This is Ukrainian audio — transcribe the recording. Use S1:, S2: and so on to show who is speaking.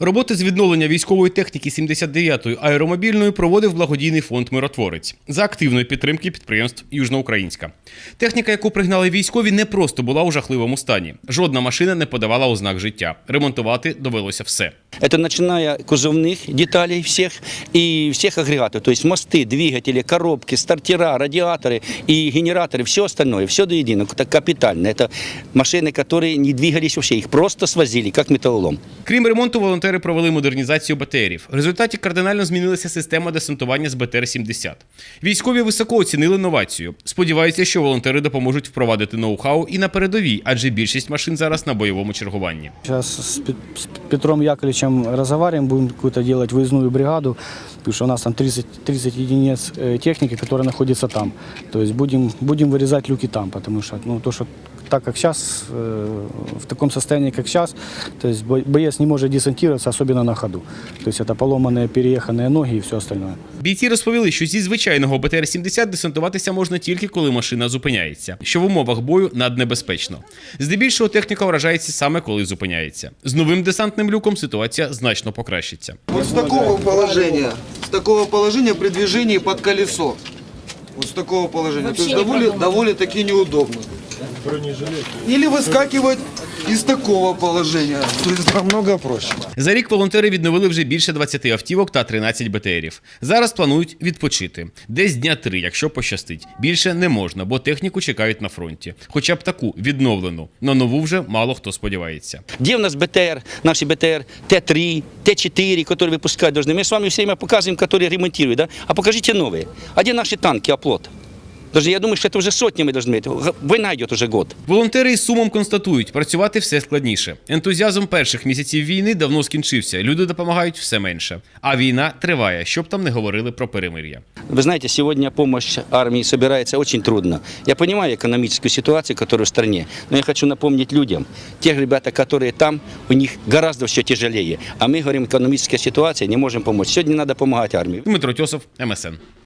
S1: Роботи з відновлення військової техніки 79-ї аеромобільної проводив благодійний фонд Миротворець за активної підтримки підприємств Южноукраїнська. Техніка, яку пригнали військові, не просто була у жахливому стані. Жодна машина не подавала ознак життя. Ремонтувати довелося все.
S2: Это начиная кузовных деталей всех и всех агрегатов, то есть мосты, двигатели, коробки, стартера, радиаторы и генераторы, все остальное, все до единого. Это капитально. Это машины, которые не двигались вообще, их просто свозили, как металлолом.
S1: Крім ремонту, волонтери провели модернізацію БТРів. В результаті кардинально змінилася система десантування з БТР-70. Військові високо оцінили новацію. Сподіваються, що волонтери допоможуть впровадити ноу-хау і на передовій, адже більшість машин зараз на бойовому чергуванні.
S3: Сейчас с Пет- с Петром Яковлевичем разговариваем, будем какую-то делать выездную бригаду, потому что у нас там 30, 30 единиц э, техники, которая находится там. То есть будем, будем вырезать люки там, потому что, ну, то, что так как сейчас, в таком состоянии, как сейчас, то есть бо- боец не может десантироваться, особенно на ходу. То есть это поломанные, перееханные ноги и все остальное.
S1: Бійці розповіли, що зі звичайного БТР-70 десантуватися можна тільки коли машина зупиняється, що в умовах бою наднебезпечно. Здебільшого техніка вражається саме коли зупиняється. З новим десантним люком ситуація значно покращиться.
S4: Вот с такого положения, с такого положения при движении под колесо. Вот с такого положения. То есть довольно, довольно-таки неудобно. Или выскакивать из такого положения. То есть намного проще.
S1: За рік волонтери відновили вже більше 20 автівок та 13 БТРів. Зараз планують відпочити. Десь дня три, якщо пощастить. Більше не можна, бо техніку чекають на фронті. Хоча б таку відновлену. На нову вже мало хто сподівається.
S2: Где у нас БТР, наши БТР Т-3, Т-4, которые выпускать должны? Мы с вами все время показываем, которые ремонтируют, да? А покажите новые. А где наши танки, оплот? Даже я думаю, что это уже сотнями должны быть. Война идет уже год.
S1: Волонтери із сумом констатують, працювати все складніше. Ентузіазм перших місяців війни давно скінчився. Люди допомагають все менше. А війна триває, щоб там не говорили про перемир'я.
S2: Вы знаете, сегодня помощь армии собирается очень трудно. Я понимаю экономическую ситуацию, которая в стране, но я хочу напомнить людям, тех ребята, которые там, у них гораздо все тяжелее. А мы говорим, экономическая ситуация, не можем помочь. Сегодня надо помогать армии.
S1: Дмитро Тьосов, МСН.